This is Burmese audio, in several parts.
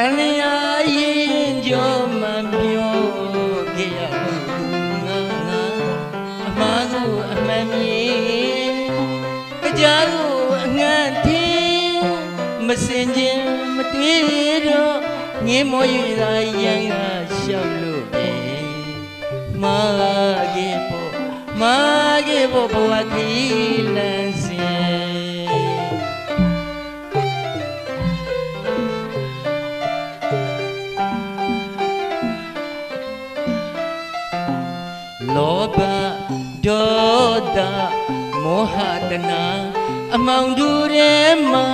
တန်လျာရင်ကြောမပြောခဲ့ရဘူးငါငါအမှားကိုအမှန်မြင်ကြားကိုအငန့်ထင်းမစင်ခြင်းမတွေ့တော့ငင်းမောရသာရန်ကရှောက်လို့ပဲမာကေဖို့မာကေဖို့ဘဝတိလန်စ လောဘဒေါသမောဟတနာအမောင်တူရဲမှာ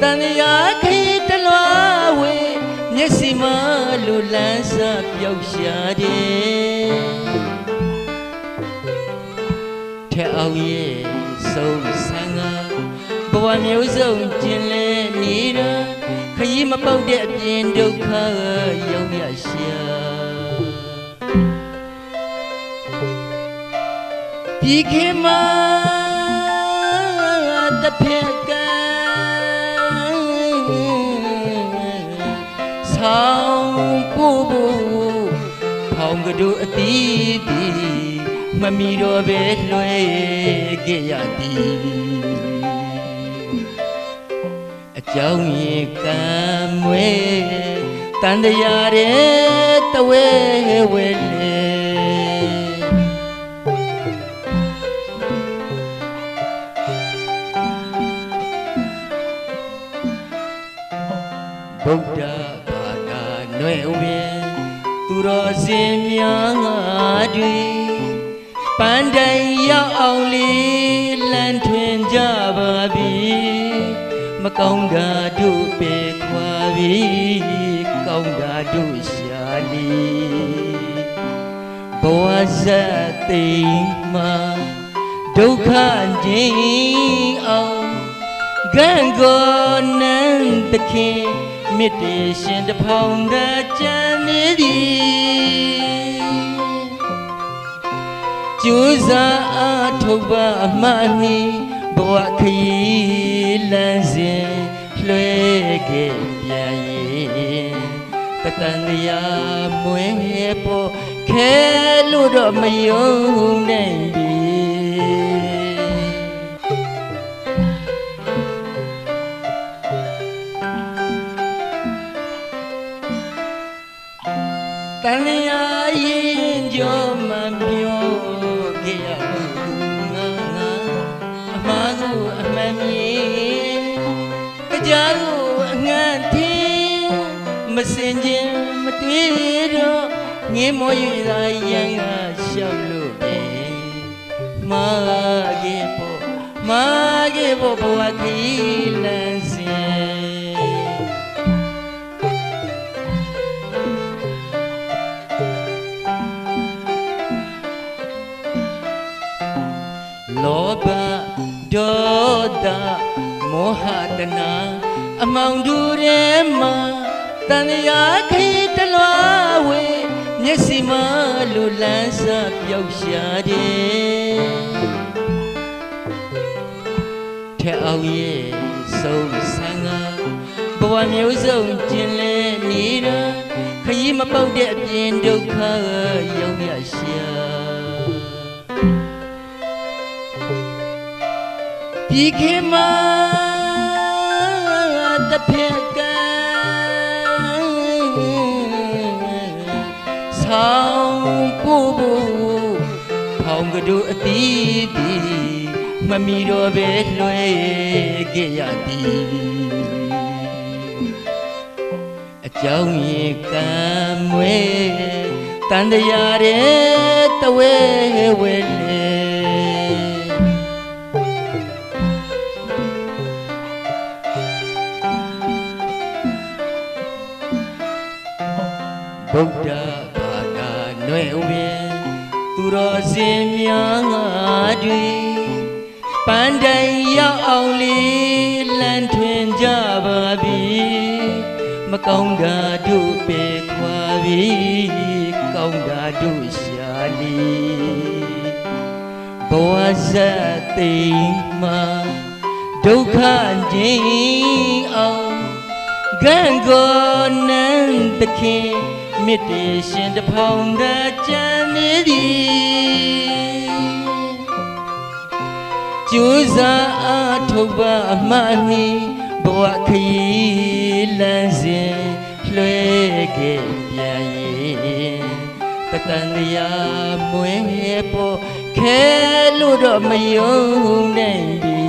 တန်ရာခိတလွားဝေမျက်စိမလူလန်းစားပျောက်ရှာတယ်ထဲအောင်ရဲ့ဆုံးဆန်းကဘဝမျိုးစုံကျင်လဲနေတာခရီးမပေါက်တဲ့အပြင်ဒုက္ခရောက်ရရှာ ဒီခေတ်မှာတစ်ဖက်ကဆောင်းပို့ဖို့ဖောင်ကတို့အတီးတီမမီတော့ပဲလွှဲခဲ့ရသည်အကြောင်းရေကံမွေတန်တရားရဲ့တဝဲဝဲလေ ဗုဒ္ဓဘာသာနွယ်ဝင်းသူတော်စင်များငါတွေပန်းတိုင်ရောက်အောင်လေးလမ်းထွင်ကြပါပြီမကောင်းတာတို့ပေခွာပြီကောင်းတာတို့ရှာလီဘဝဇတ်သိမ်းမှာဒုက္ခခြင်းအောင်ကံကိုနန်းတခင် မြစ်တေရှင်တဖောင်ကကြံနေသည်ကျူးစာအထုတ်ပါအမှန်နီဘဝခရီးလမ်းစဉ်လွှဲခဲ့ပြန်ရင်တတန်တရားမွေးပေါ်ခဲလို့တော့မယုံနိုင်ပြီ တန်လျာရင်ကြောမပြောခဲ့ရဘူးငါငါအမှားကိုအမှန်မြင်ကြားကိုအငတ်ထင်းမစင်ခြင်းမတွေ့တော့ငင်းမော၍သာရန်ကရှောက်လို့ပဲမာကေဖို့မာကေဖို့ဘဝခီလန်းစ လောဘဒေါသမောဟတနာအမောင်တူရဲမှာတန်ရာခိတလွားဝေမျက်စိမလူလန်းစားပျောက်ရှာတယ်ထဲအောင်ရဲ့ဆုံးဆန်းကဘဝမျိုးစုံကျင်လဲနေတာခရီးမပေါက်တဲ့အပြင်ဒုက္ခရောက်ရရှာ ဒီခေတ်မှာတစ်ဖက်ကဆောင်းပို့ဖို့ဖောင်ကတို့အတီးတီမမီတော့ပဲလွှဲခဲ့ရသည်အကြောင်းရေကံမွေတန်တရားရဲ့တဝဲဝဲလေ ဗုဒ္ဓဘာသာနွယ်ဝင်းသူတော်စင်များငါတွေပန်းတိုင်ရောက်အောင်လေးလမ်းထွင်ကြပါပြီမကောင်းတာတို့ပေခွာပြီကောင်းတာတို့ရှာလီဘဝဇတ်သိမ်းမှာဒုက္ခခြင်းအောင်ကံကိုနန်းတခင် မြစ်တေရှင်တစ်ဖောင်ကကြံနေသည်ကျူးစာအားထုတ်ပါအမှန်နီဘဝခရီးလမ်းစဉ်လွှဲခဲ့ပြန်ရင်တတန်တရားမွေးပေါ်ခဲလို့တော့မယုံနိုင်ပြီ